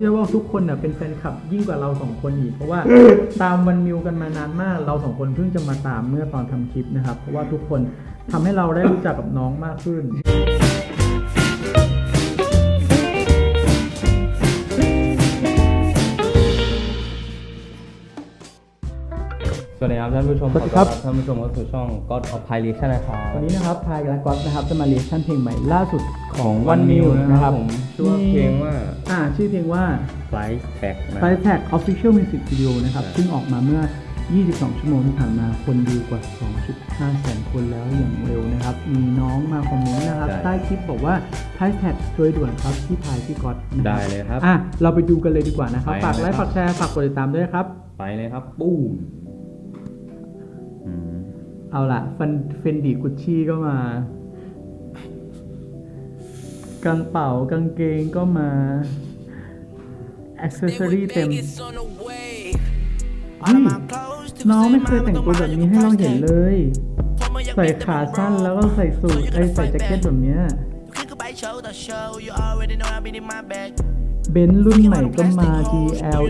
เชื่อว่าทุกคนน่ะเป็นแฟนคลับยิ่งกว่าเราสองคนอีกเพราะว่าตามวันมิวกันมานานมาก เราสองคนเพิ่งจะมาตามเมื่อตอนทำคลิปนะครับ เพราะว่าทุกคนทำให้เราได้รู้จักกับน้องมากขึ้น ดีครับท่านผู้ชมสวัสดีครับ ขอต้อนท่านผู้ชมเข้าสู่ช่อง God of p i r a t i o n นะครับวันนี้นะครับพายและก๊อตนะครับจะมาเรียกชั่นเพลงใหม่ล่าสุดของวัวันนมิมิววนะนะคครัรับบผมชื่อว่าเพลงว่า อ่าชื่อเพลงว่า Flight Tag นะ f i r e Tag Official Music Video นะครับใช่ซึ่งออกมาเมื่อ 22 ชั่วโมงที่ผ่านมาคนดูกว่า 2.5 แสนคนแล้วอย่างเร็วนะครับ มีน้องมาคอมเมนต์นะครับใต้คลิปบอกว่า f i r e Tag ช่วยด่วนครับที่พายพี่ก๊อตนะครับได้เลยครับ อะเราไปดูกันเลยดีกว่านะครับ ไปฝากไลเลยค์ครับ ฝากแชร์ฝากกดติดตามด้วยครับ ไปเลยครับ ปูมอืม เอาล่ะฟันเฟนดีกุชชี่ก็มากางเป๋ากางเกงก็มาอ c เซ s ซอรี่เต็มเฮ้ยน้องไม่เคยแต่งตัวแบบนี้ให้เราเห็นเลย ใส่ขาสั้นแล้วก็ใส่สูทไอยใส่แจ็คเก็ตแบบเนี้ยเบนซ์รุ่นใหม่ก็มา GLE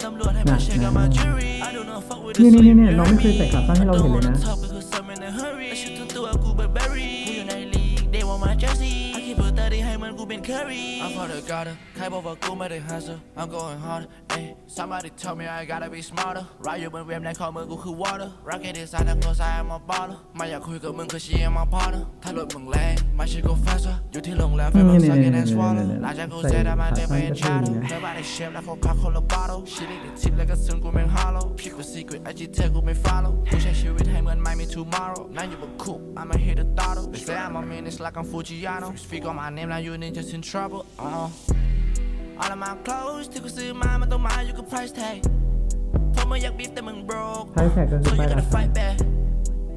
GLC น่ะนะนี่นี่นี่นี่น้องไม่เคยใส่ขาสั้นให้เราเห็นเลยนะ I'm for the gutter ใครบอกว่ากูไม่ได้ hustle I'm going harder ay somebody told me I gotta be smarter รายอยู่บนเว็บในข้อมือกูคือ water rocket design ทั้งตัวซ้าย I'm a baller ไม่อยากคุยกับมึงคือ she am my partner ถ้ารถมึงแรงไม่ใช่กู faster อยู่ที่โรงแรมแฟนมึง sucking and swallow หลังจากกูเสร็จ I might live in shadow เธอบ้าได้เชฟแล้วเขาพักคนละ bottle ชีวิตติดทิปแล้วก็ซึมกูแม่ง hollow พี่กู secret IG เธอกูไม่ follow กูใช้ชีวิตให้เหมือนไม่มี tomorrow นั่งอยู่บนคุก I'ma hit the throttle They say I'm a menace like I'm Fujiano Speak on my name now you niggas in trouble uh. All of my clothes ที่กูซื้อมามันต้องมาอยู่กับ price tag เพราะมึงอยากบีฟแต่มึง broke Price tag ก็คือ so you ป้ายรา gotta คา fight back อ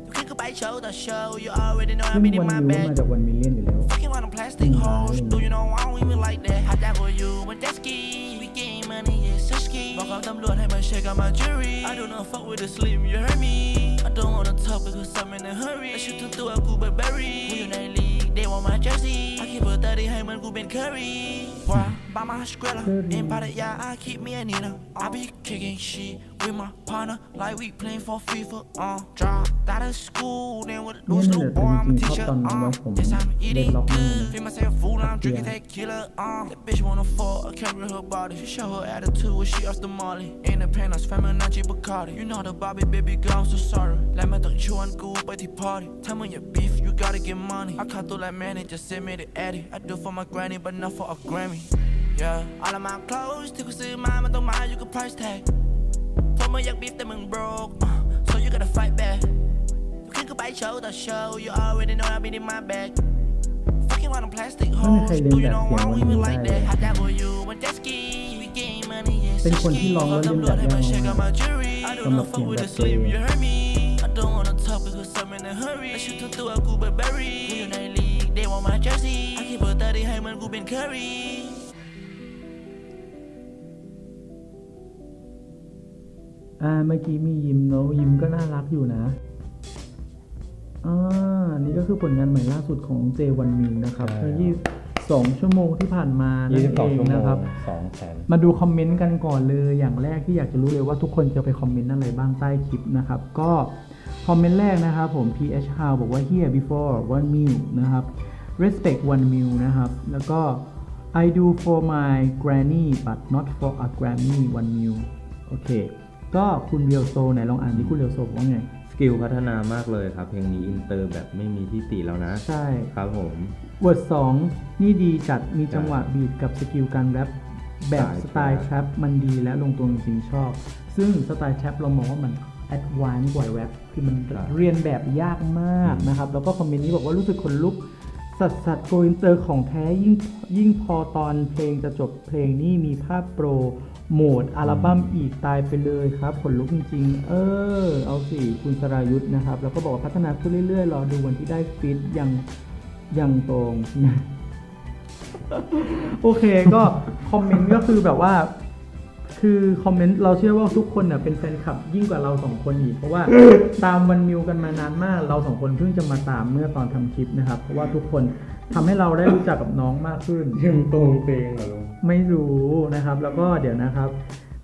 ยู่ขึ้นก็ไป show ต่อ show you already know ซึ่ I'm ง in วัน my มิวก็ bag มาจากวันมิลเลียนอยู่แล้ว Fucking on them plastic hoes Do you know I don't even like that หาจ้าง for you มัน jet ski We getting money yeah so ski บอกกับตำรวจให้มาเช็คกับ my jury I do not fuck with the slim you heard me I don't wanna talk because I'm in a hurry และชุดทั้ Keep a 30ให้เหมือนกูเป็น Curry Boy by my square in Pattaya I keep me a Nina I be kicking shit with my partner like we playing for FIFA uh drop out of school then with เนี่ย lose นั่น little แหละ boy I'm a จริงๆชอบ teacher ตอนน้องไว้ uh ผม yes I'm เล่น eating ล็อกมาก good เลย Feel myself fool now I'm Yeah. drinking tequila uh that bitch wanna fuck I can't read her body she show her attitude when she off the molly independence feminazi Bacardi you know the Bobby baby girl I'm so sorry และไม่ต้องชวนกูไปที่ party ถ้ามึงอยาก beef you gotta get money I can't do like man just send me the Eddie I do for my granny but not for a Grammy yeah all of my clothes ที่กูซื้อมามันต้องมาอยู่กับ price tag เพราะมึงอยาก beef แต่มึง broke uh, so you gotta fight back อยู่ขึ้นก็ไป show ต่อ show you already know I've been in my bag Fucking on them plastic ไม่มีใคร hoes เรียน Do you แบบ know เสียง I วัน don't มิ even วได้ like เลย that หาจ้าง for you มัน jet ski We getting money yeah เป็นคนที่ร้องแล้วเรียนแบบได้มามากเช็คกับ my jury I do สำหรับ not เสีย fuck ง with แบ the บตัวเอ slim ชุดทั้งตัวกู Burberry กูอยู่ใน league they want my jersey I keep a 30ให้เหมือนกูเป็น Curry อ่าเมื่อกี้มียิ้มเนอะยิ้มก็น่ารักอยู่นะอ่านี่ก็คือผลงานใหม่ล่าสุดของ J1 Mill นะครับใช่ในยี่สองชั่วโมงที่ผ่านมานั่นเอ22งชั่วโมงนะครับ 2แสน มาดูคอมเมนต์กันก่อนเลยอย่างแรกที่อยากจะรู้เลยว่าทุกคนจะไปคอมเมนต์อะไรบ้างใต้คลิปนะครับ ก็ คอมเมนต์แรกนะครับผม PH How บอกว่า here before one meal นะครับ respect one meal นะครับ แล้วก็ I do for my granny but not for a Grammy one meal โอเค ก็คุณเรียวโซไหนลองอ่านดิคุณเรียวโซบอกว่าไง สกิลพัฒนามากเลยครับ เพลงนี้อินเตอร์แบบไม่มีที่ติแล้วนะ ใช่ครับผมวอร์ดสองนี่ดีจัดมีจังหวะบีทกับสกิลการแรปแบบสสไตไตล์ล์แทรปมันดีและลงตัวจริงๆชอบ ซึ่งสไตล์แทรปเรามองว่ามัน แอดวานซ์กว่าแรปคือมันเรียนแบบยากมากนะครับ แล้วก็คอมเมนต์นี้บอกว่ารู้สึกขนลุก สัสสัสโกอินเตอร์ของแท้ยิ่งยิ่งพอตอนเพลงจะจบเพลงนี่มีภาพโปรโหมดอัลบั้มอีกตายไปเลยครับขนลุกจริงๆ เออ เอาสิคุณสรายุทธนะครับ แล้วก็บอกว่าพัฒนาขึ้นเรื่อยๆ รอดูวันที่ได้ฟิตยังยังตรงนะโอเคก็คอมเมนต์ก็คือแบบว่า คือคอมเมนต์เราเชื่อว่าทุกคนน่ะเป็นแฟนคลับยิ่งกว่าเราสองคนอีกเพราะว่าตามวันมิวกันมานานมาก เราสองคนเพิ่งจะมาตามเมื่อตอนทำคลิปนะครับเพราะว่าทุกคนทำให้เราได้รู้จักกับน้องมากขึ้นยังตรงเพลงเหรอลุงไม่รู้นะครับ แล้วก็เดี๋ยวนะครับ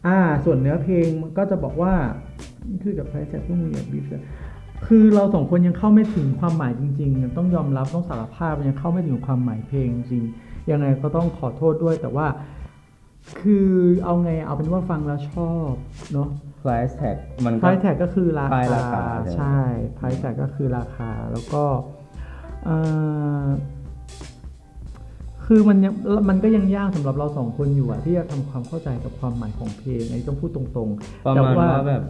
อ่าส่วนเนื้อเพลงมันก็จะบอกว่าคือกับใครจะต้องมีแบบบีฟคือเราสองคนยังเข้าไม่ถึงความหมายจริงๆ ต้องยอมรับต้องสารภาพยังเข้าไม่ถึงความหมายเพลงจริงยังไงก็ต้องขอโทษด้วยแต่ว่า คือเอาไงเอาเป็นว่าฟังแล้วชอบเนาะ price tag มันไพก็รแท็กก็คือราปลายคาราคาใช่ไหมใช่ไพรแท็กก็คือราคาแล้วก็เอ่อคือมันยังมันก็ยังยากสำหรับเราสองคนอยู่อะที่จะทำความเข้าใจกับความหมายของเพลงอันนี้ต้องพูดตรงๆประแต่มาณว่าว่าแบบ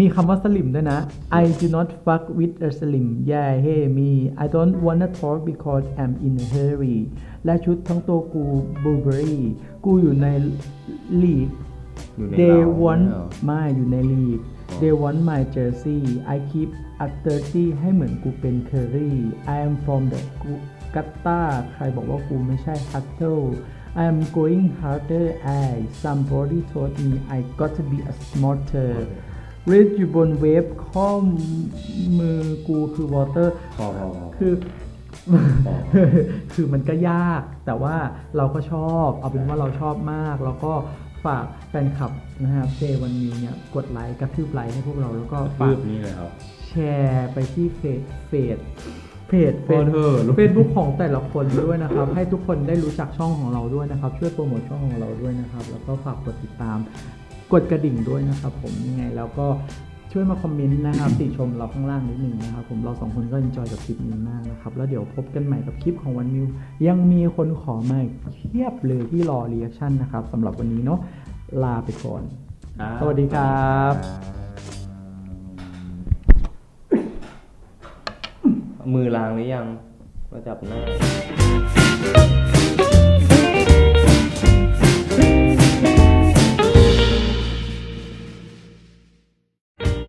มีคำว่าสลิมด้วยนะ I do not fuck with a slim yeah hey me I don't wanna talk because I'm in a hurry และชุดทั้งตัวกู Burberry กูอยู่ในลีก อยู่ใน They เรา want เนี่ยเหรอ ไม่อยู่ในลีก อ๋อ They want my jersey I keep at 30ให้เหมือนกูเป็น Curry I am from the กัตตาใครบอกว่ากูไม่ใช่ Hustle I am going harder I somebody told me I got to be a smarter Read อยู่บนเว็บข้อมือกูคือ water พอพอพอ คืออ๋อ คือมันก็ยาก แต่ว่าเราก็ชอบ เอาเป็นว่าเราชอบมาก แล้วก็ฝากแฟนคลับนะครับเจวันมิวเนี่ยกดไลค์กระทืบไลค์ให้พวกเราแล้วก็รูฝากปนี้เลยครับแชร์ไปที่เฟซเฟซเพจพอเถอะลูกเฟซบุ๊กของแต่ละคนด้วยนะครับ ให้ทุกคนได้รู้จักช่องของเราด้วยนะครับ ช่วยโปรโมทช่องของเราด้วยนะครับ แล้วก็ฝากกดติดตามกดกระดิ่งด้วยนะครับผมยังไงแล้วก็ ช่วยมาคอมเมนต์นะครับติชมเราข้างล่างนิดนึงนะครับ ผมเราสองคนก็เอนจอยกับคลิปนี้มากนะครับ แล้วเดี๋ยวพบกันใหม่กับคลิปของวันมิว ยังมีคนขอมาอีกเทียบเลยที่รอรีแอคชั่นนะครับสำหรับวันนี้เนาะลาไปก่อน สวัสดีครับ มือล้างหรือยังมาจับหน้า